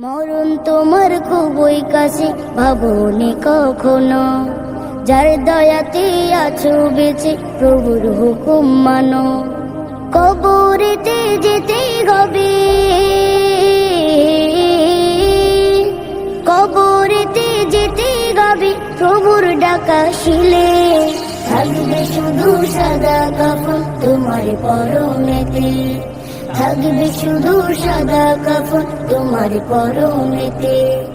মরণ তোমার খুবই কাছে, ভাবনি কখনো। যার দয়াতে আছো বেঁচে, প্রভুর হুকুম মানো। কবরেতে যেতে হবে। কবরেতে যেতে হবে, প্রভুর ডাকা শিলে। থাকবে শুধু সাদা কাপড় তোমার পরনেতে। থাকবে শুধু সাদা কাপড় তোমার পরনেতে।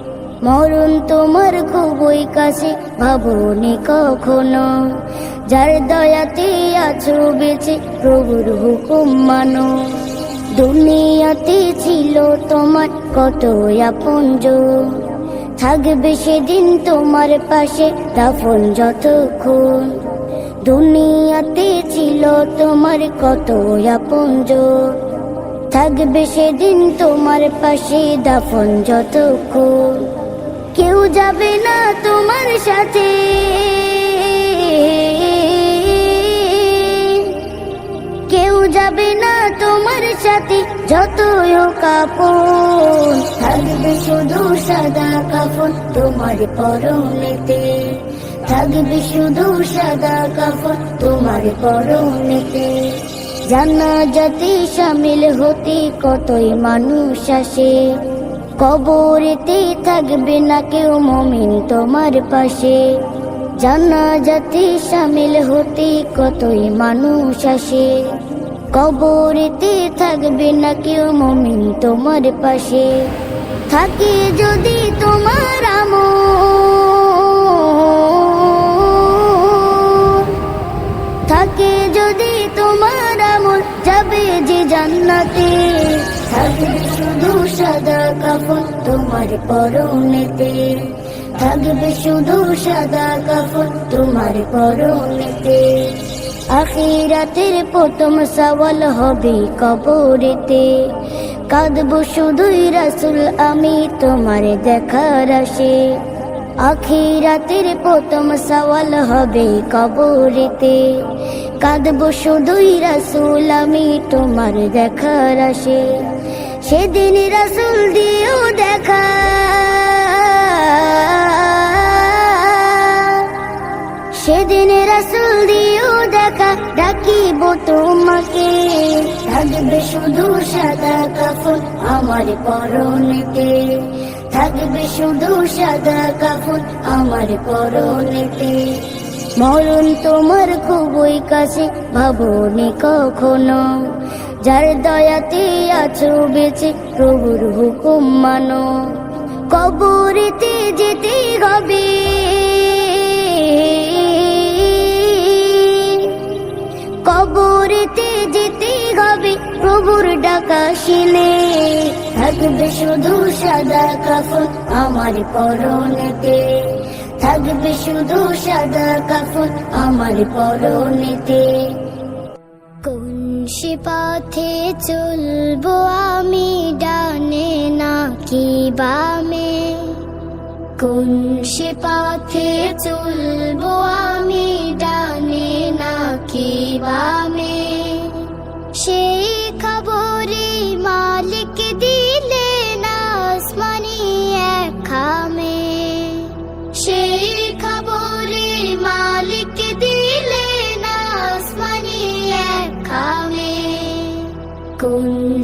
মরণ তোমার খুবই কাছে, ভাবনি কখনো। যার দয়াতে আছো বেঁচে, প্রভুর হুকুম মানো। দুনিয়াতে ছিল তোমার কত আপনজ। থাকবে সেদিন তোমার পাশে, দাফন যতক্ষণ। দুনিয়াতে ছিল তোমার কত আপনজ। থাকবে সেদিন তোমার পাশে দাফন যতক্ষণ। কেউ যাবে না তোমার সাথে। কেউ যাবে না তোমার সাথে যতই কাপড় থাকবে শুধু সাদা কাপড় তোমার পরনেতে। থাকবে শুধু সাদা কাপড় তোমার পরনেতে। জানা জাতি সামিল হতে কতই মানুষ আসে। কবরেতে থাকবে না কেউ মমিন তোমার পাশে। জানা জাতি সামিল হতে কতই মানুষ আসে। কবরেতে থাকবে না কেউ মমিন তোমার পাশে। থাকে যদি জান্নাতে। থাকবে শুধু সাদা কাপড় তোমার পরনেতে। থাকবে শুধু সাদা কাপড় তোমার পরনেতে। আখিরাতের প্রথম সওয়াল হবে কবরেতে। কাঁদবো শুধুই রাসুল, আমি তোমার দেখার আসে আখিরাতের প্রথম সওয়াল হবে কবরেতে। কাঁদবো শুধুই রাসুল, আমি তোমার দেখার আসে সেদিন রাসুল দিও দেখা। সেদিন রাসুল দিও দেখা, ডাকিব তোমাকে। থাকবে শুধু সাদা কাফন আমার পরনেতে। থাকবে শুধু সাদা কাফন আমার পরনেতে। মরণ তোমার খুবই কাছে, ভাবনি কখনো। যার দয়াতে আছো বেঁচে, প্রভুর হুকুম মানো। কবরেতে যেতে হবে। কবরেতে যেতে হবে, প্রভুর ডাকা শিলে। থাকবে শুধু সাদা কাফন আমার পরনেতে। থাকবে শুধু সাদা কাফন আমার পরনেতে। কোন সে পথে চলবো আমি ডানে নাকি বামে? কোন সে পথে চলবো আমি ডানে নাকি বামে? সেই খবরে মালিক দিলে কোন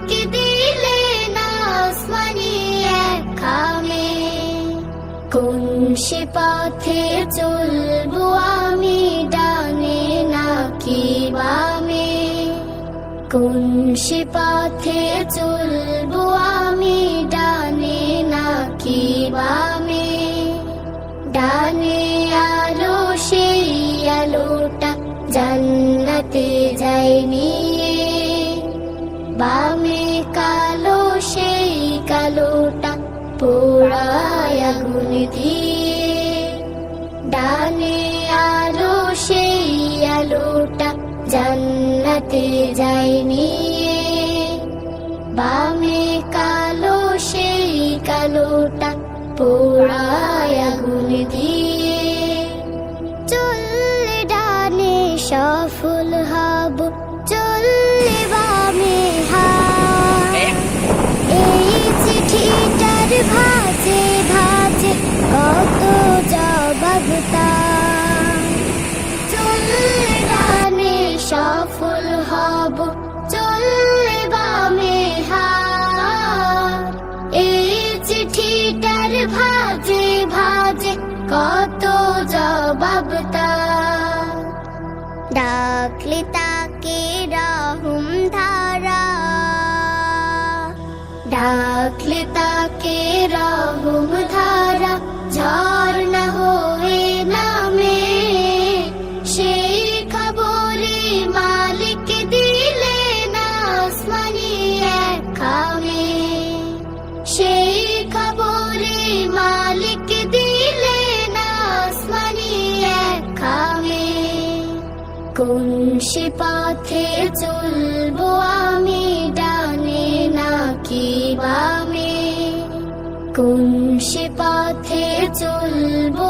মালিক দিলে না আসমানি এক খামে কোন সে পথে চলবো আমি ডানে নাকি বামে? কোন সে পথে চলবো আমি ডানে নাকি বামে? ডানে আলো, সেই আলোটা জান্নাতে যায় নিয়ে বামে কালো, সেই কালোটা পোড়ায় আগুন দিয়ে। ডানে আলো, সেই আলোটা জান্নাতে যায় নিয়ে। বামে কালো, সেই কালোটা পোড়ায় আগুন দিয়ে। কত জবাব ডাকলি তাকে রাহুম ধারা। ডাকলি তাকে রাহুম ধারা ঝর্ণা কোন সে পথে চলবো আমি? ডানে নাকি বামে? কোন সে পথে চলবো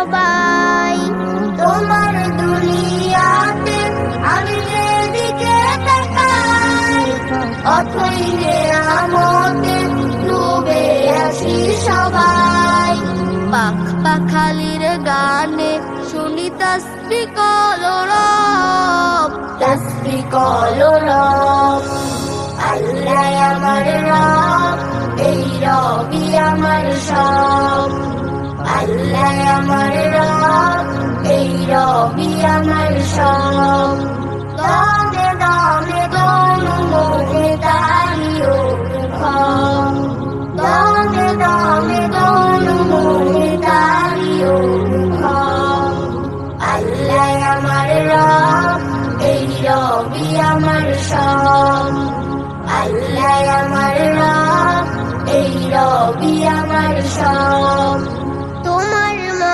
সবাই, তোমার দুনিয়াতে আমি যেদিকে তাকাই। অথই নিয়ামতে ডুবে আছি সবাই। পাখ পাখালির গানে শুনি তসবি কলরব তসবি কলরব আল্লাহ আমার রব, এই রবি আমার সব। আল্লাহ আমার রব, এই রবি আমার সব। দমে দমে দনু মোহে তারিও মুখ দমে দমে দনু মোহে তারিও মুখ আল্লাহ আমার রব, এই রবি আমার সব। আল্লাহ আমার রব, এই রবি আমার সব।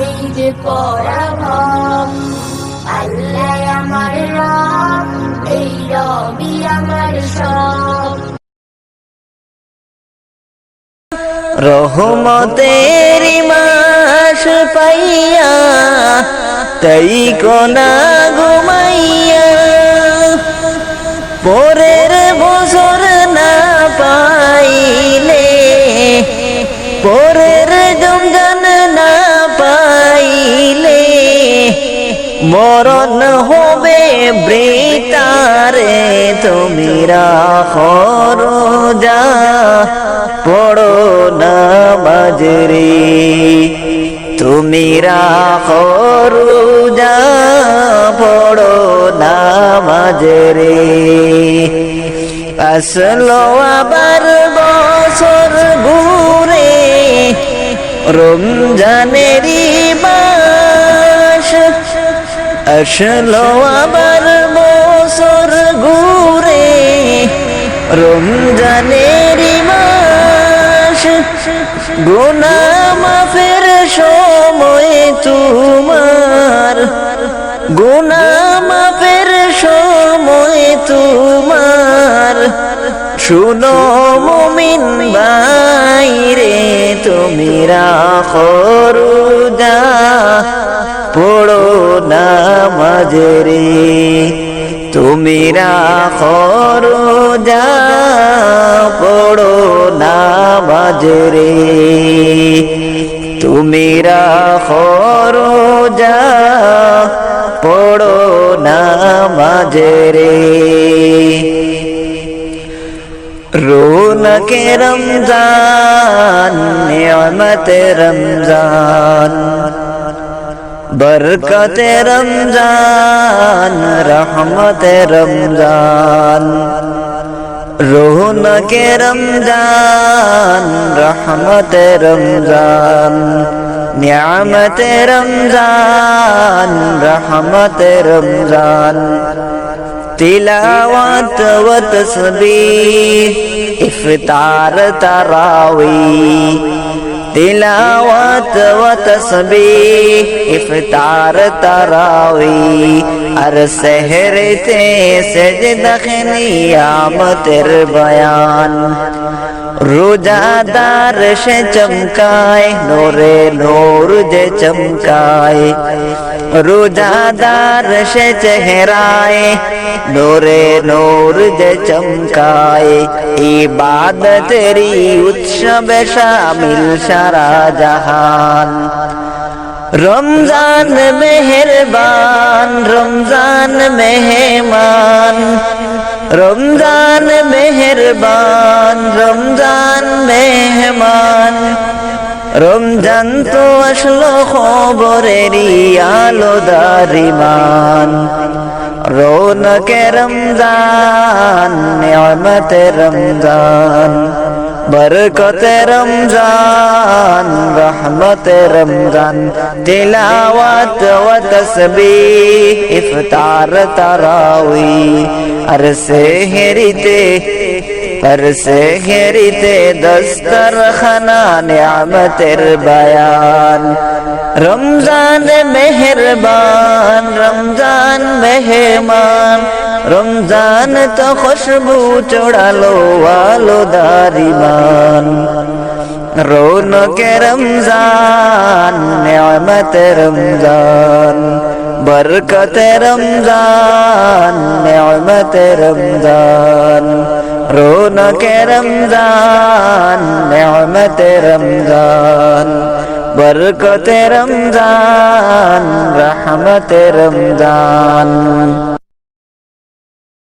নেই যে পরাভব। আল্লাহ আমার রব, এই রবি আমার সব। রহমতের মাস পাইয়া, তাই কোনা ঘুমাইয়া। পরের বছর না পাইলে, পরের মরণ হবে বৃতারে তুমি রাখো যা পড়ো না বাজরে তুমি রাখো যা পড়ো না বাজরে আসলো আবার বছর ঘুরে, রমজানেরই মাস আসলো আবার বছর ঘুরে। রমজানেরই মাস। গুনা মাফের সময় তোমার। গুনা মাফের সময় তোমার। শুনো মুমিন বাইরে তুমি রাখো রোজা। পড়ো না মাজরে তুমি রাখো রোজা, পড়ো না মাজরে তুমি রাখো রোজা, পড়ো না মাজরে রৌনক রমজান, নিয়মত রমজান। बरकत रमज़ान, रहमत रमज़ान। रोहन के रमज़ान, रहमत रमज़ान। न्यामत रमज़ान, रहमत रमज़ान। तिलावत वत तस्बी इफ्तार तरावी। تلاوت و تسبیح افطار تراوی ار سحر تے سجدہ خنیام تر بیان۔ রোজাদার সে চমকায়, নোরে নোর যে চমকায়। রোজাদার সে চেহারায়, নোরে নোর যে চমকায়। ইবাদতেরি উৎসবে শামিল সারা জাহান। রমজান মেহেরবান, রমজান মেহমান রমজান মেহরবান রমজান মেহমান। রমজান তো আসলো খবরেরই আলো দারিমান। রৌনকে রমজান নিয়মতে রমজান। বরকত রমজান রহমতে রমজান তিলাওয়াত ও তসবিহ ইফতার তারাওই আর সেহরিতে আর সেহরিতে দস্তর খানা নিয়ামতের বয়ান রমজান মেহরবান রমজান মেহমান রমজান তো খুশবু চড়ালো আলো দারিমান রৌনকে রমজান নিয়ামত রমজান বরকত রমজান নিয়ামত রমজান রৌনকে রমজান নিয়ামত রমজান বরকত রমজান রহমত রমজান